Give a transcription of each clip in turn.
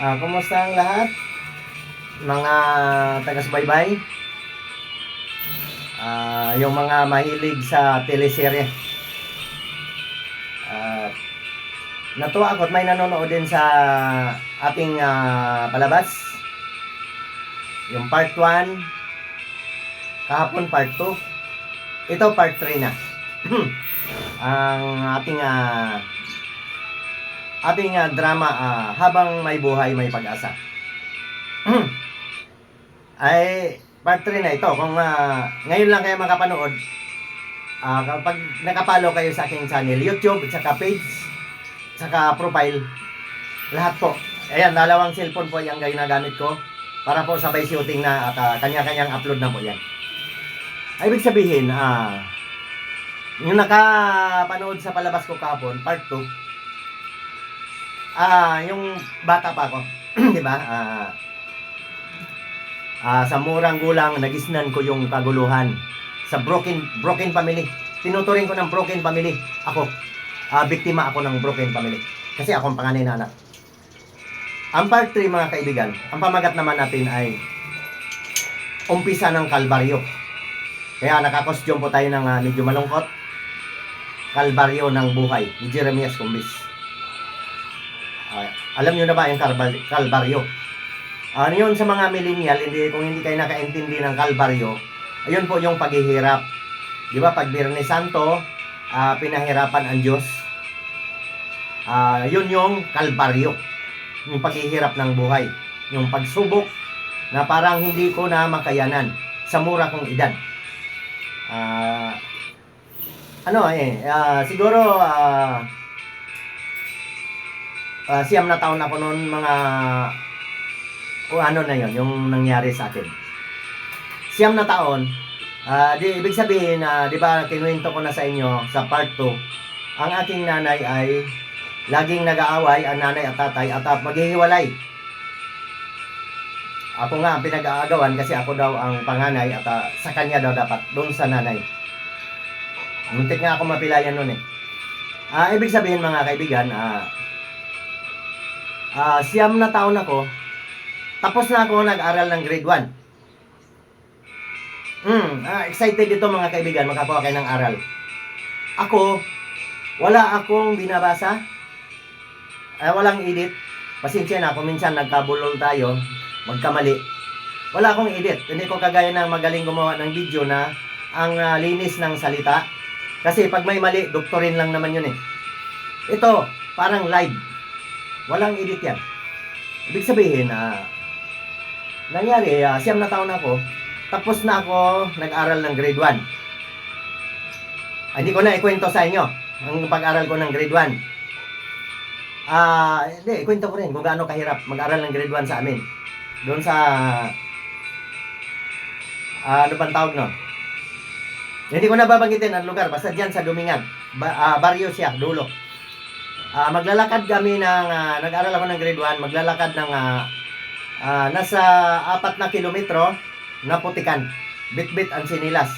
Ah, kumusta ang lahat? Mga taga-subaybay? Ah, yung mga mahilig sa teleserye. Ah, natuwa ako at may nanonood din sa ating ah, palabas. Yung part 1, kahapon part 2. Ito part 3 na. ang ating ah, ating ah, drama ah, habang may buhay may pag-asa. ay part 3 na ito. Kung ah, ngayon lang kayo makapanood, ah, kapag nakapalo kayo sa aking channel, YouTube, saka page, saka profile, lahat po. Ayan, dalawang cellphone po yung ginagamit ko para po sabay shooting na at ah, kanya-kanyang upload na po yan. Ay, ibig sabihin, ah, yung nakapanood sa palabas ko kahapon, part 2, ah, yung bata pa ako, di ba? Ah, ah, sa murang gulang, nagisnan ko yung kaguluhan sa broken broken family. Tinuturing ko ng broken family. Ako, ah, biktima ako ng broken family. Kasi ako ang panganay na anak. Ang part 3 mga kaibigan, ang pamagat naman natin ay umpisa ng kalbaryo. Kaya nakakostume po tayo ng ah, medyo malungkot. Kalbaryo ng buhay ni Jeremias Cumbis. Ah, alam niyo na ba yung kalbar- kalbaryo? Ano yun sa mga millennial, hindi, kung hindi kayo nakaintindi ng kalbaryo, ayun po yung paghihirap. Di ba, pag Biyernes Santo, ah, pinahirapan ang Diyos. Ah, yun yung kalbaryo. Yung paghihirap ng buhay. Yung pagsubok na parang hindi ko na makayanan sa mura kong edad. Ah, ano eh, ah, siguro ah, ah, siyam na taon ako noon mga o ano na yon yung nangyari sa akin. Siyam na taon, ah, di, ibig sabihin na, di ba, kinuwento ko na sa inyo sa part 2, ang aking nanay ay laging nag-aaway, ang nanay at tatay, at ah, maghihiwalay. Ako nga ang pinag-aagawan kasi ako daw ang panganay at ah, sa kanya daw dapat, doon sa nanay. Muntik nga ako mapilayan noon eh. Ah, ibig sabihin mga kaibigan, ah, ah, siyam na taon ako, tapos na ako nag-aral ng grade 1. Hmm, ah, excited ito mga kaibigan, makakuha kayo ng aral. Ako, wala akong binabasa. Ay, walang edit. Pasensya na, kung minsan nagkabulol tayo, magkamali. Wala akong edit. Hindi ko kagaya ng magaling gumawa ng video na ang ah, linis ng salita. Kasi pag may mali, doktorin lang naman yun eh. Ito, parang live. Walang edit yan. Ibig sabihin na nangyari, ah, siyam na taon ako, tapos na ako nag-aral ng grade 1. Ah, hindi ko na ikwento sa inyo ang pag-aral ko ng grade 1. Ah, hindi, ikwento ko rin kung gaano kahirap mag-aral ng grade 1 sa amin. Doon sa ah, ano bang tawag no? Hindi ko na babanggitin ang lugar, basta diyan sa Dumingan. Ba, ah, baryo siya, dulo. Ah, maglalakad kami ng, ah, nag-aral ako ng grade 1, maglalakad ng ah, ah, nasa apat na kilometro na putikan. Bit-bit ang sinilas.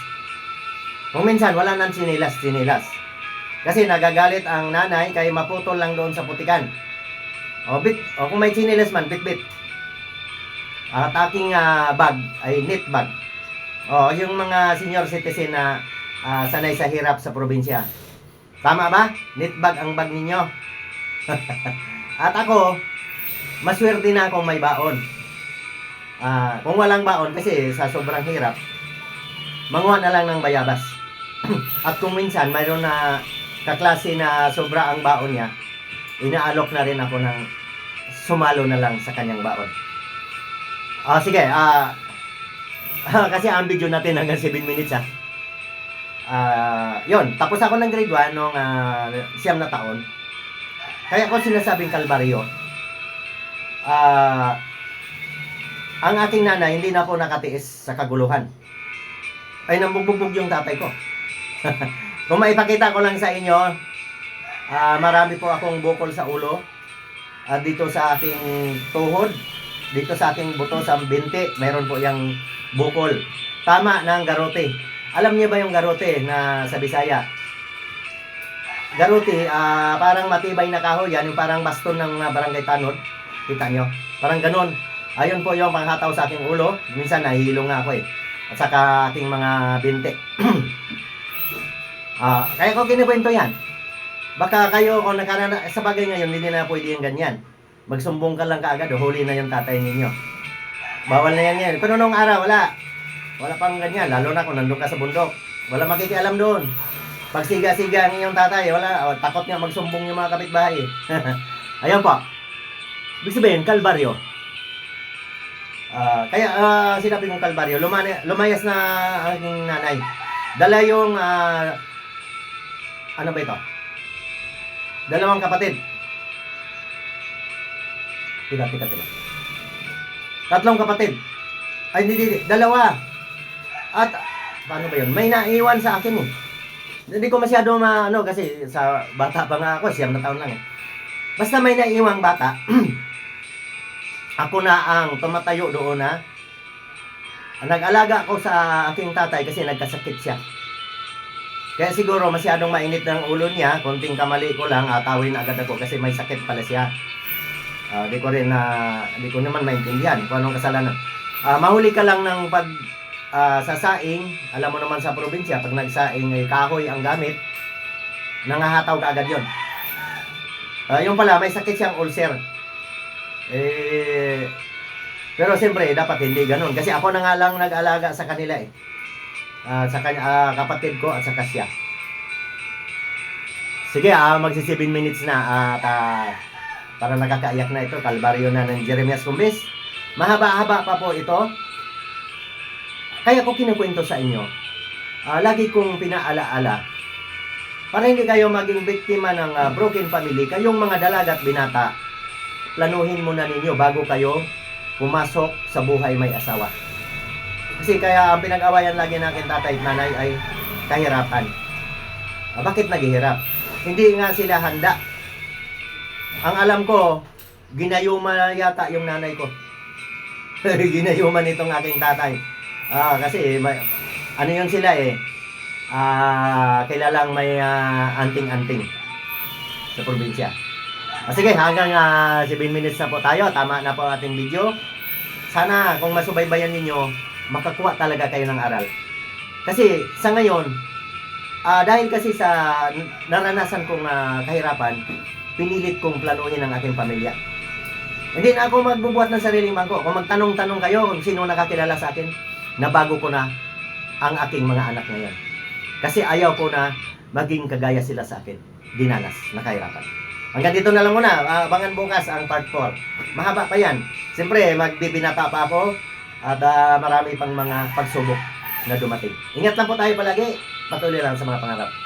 Kung minsan, wala nang sinilas, sinilas. Kasi nagagalit ang nanay kay maputol lang doon sa putikan. O, bit, o kung may sinilas man, bit-bit. At aking ah, bag ay knit bag. O, yung mga senior citizen na ah, sanay sa hirap sa probinsya. Tama ba? Knit bag ang bag ninyo. At ako, maswerte na akong may baon. Ah, kung walang baon kasi sa sobrang hirap, manguha na lang ng bayabas. At kung minsan mayroon na kaklase na sobra ang baon niya, inaalok na rin ako ng sumalo na lang sa kanyang baon. Ah, sige, ah kasi ang natin hanggang 7 minutes ah. Ah, 'yon, tapos ako ng grade 1 nung ah, siyam na taon. Kaya ko sinasabing kalbaryo. Ah, ang aking nanay hindi na po nakatiis sa kaguluhan. Ay nambubugbog yung tatay ko. Kung maipakita ko lang sa inyo, ah, marami po akong bukol sa ulo. Ah, dito sa aking tuhod, dito sa aking buto sa binti, mayroon po yung bukol. Tama ng garote. Alam niyo ba yung garote na sa Bisaya? Garote, ah, parang matibay na kahoy yan, yung parang baston ng ah, barangay tanod. Kita nyo? Parang ganun. Ayun po yung panghataw sa aking ulo. Minsan nahihilo nga ako eh. At saka aking mga binte. Ah, kaya ko kinikwento yan. Baka kayo kung nakarana, sa bagay ngayon, hindi na pwede yung ganyan. Magsumbong ka lang kaagad, huli na yung tatay ninyo. Bawal na yan yan. Pero nung araw, wala. Wala pang ganyan, lalo na kung nandun ka sa bundok. Wala makikialam doon. Pag siga-siga ang tatay, wala, oh, takot nga magsumbong yung mga kapitbahay. Ayun po. Ibig sabihin, kalbaryo. Ah, kaya ah, sinabi kong kalbaryo, lumana, lumayas na aking nanay. Dala yung, ah, ano ba ito? Dalawang kapatid. Tila, tila, tila. Tatlong kapatid. Ay, hindi, hindi. Dalawa. At, paano ba yun? May naiwan sa akin eh. Hindi ko masyado ma, ano, kasi sa bata pa nga ako, siyam na taon lang eh. Basta may naiwang bata, ako na ang tumatayo doon na nag-alaga ko sa aking tatay kasi nagkasakit siya. Kaya siguro masyadong mainit ng ulo niya, konting kamali ko lang, atawin agad ako kasi may sakit pala siya. Ah, di ko rin na, di ko naman maintindihan kung anong kasalanan. Ah, mahuli ka lang ng pag ah, sasaing, alam mo naman sa probinsya, pag nagsaing ay kahoy ang gamit, nangahataw ka agad yun. Ah, yung pala, may sakit siyang ulcer. Eh, pero siyempre, dapat hindi ganun. Kasi ako na nga lang nag-alaga sa kanila eh. Ah, sa kanya, ah, kapatid ko at saka siya. Sige, ah, magsi 7 minutes na at ah, para nakakaiyak na ito, kalbaryo na ng Jeremias Cumbis. Mahaba-haba pa po ito. Kaya ko kinukwento sa inyo. Ah, lagi kong pinaalaala para hindi kayo maging biktima ng ah, broken family, kayong mga dalaga at binata, planuhin muna ninyo bago kayo pumasok sa buhay may asawa. Kasi kaya ang pinag-awayan lagi ng aking tatay at nanay ay kahirapan. Ah, bakit naghihirap? Hindi nga sila handa. Ang alam ko, ginayuma yata yung nanay ko. ginayuman itong aking tatay. Ah, kasi may, ano yun sila eh, ah, kilalang may ah, anting-anting sa probinsya. Ah, sige, hanggang ah, 7 minutes na po tayo. Tama na po ang ating video. Sana kung masubaybayan ninyo, makakuha talaga kayo ng aral. Kasi sa ngayon, ah, dahil kasi sa naranasan kong ah, kahirapan, pinilit kong planuhin ang aking pamilya. Hindi na ako magbubuhat ng sariling bangko. Kung magtanong-tanong kayo kung sino nakakilala sa akin, nabago ko na ang aking mga anak ngayon. Kasi ayaw ko na maging kagaya sila sa akin. Dinanas, nakahirapan. Hanggang dito na lang muna. Abangan bukas ang part 4. Mahaba pa yan. Siyempre, magbibinata pa ako at ah, marami pang mga pagsubok na dumating. Ingat lang po tayo palagi. Patuloy lang sa mga pangarap.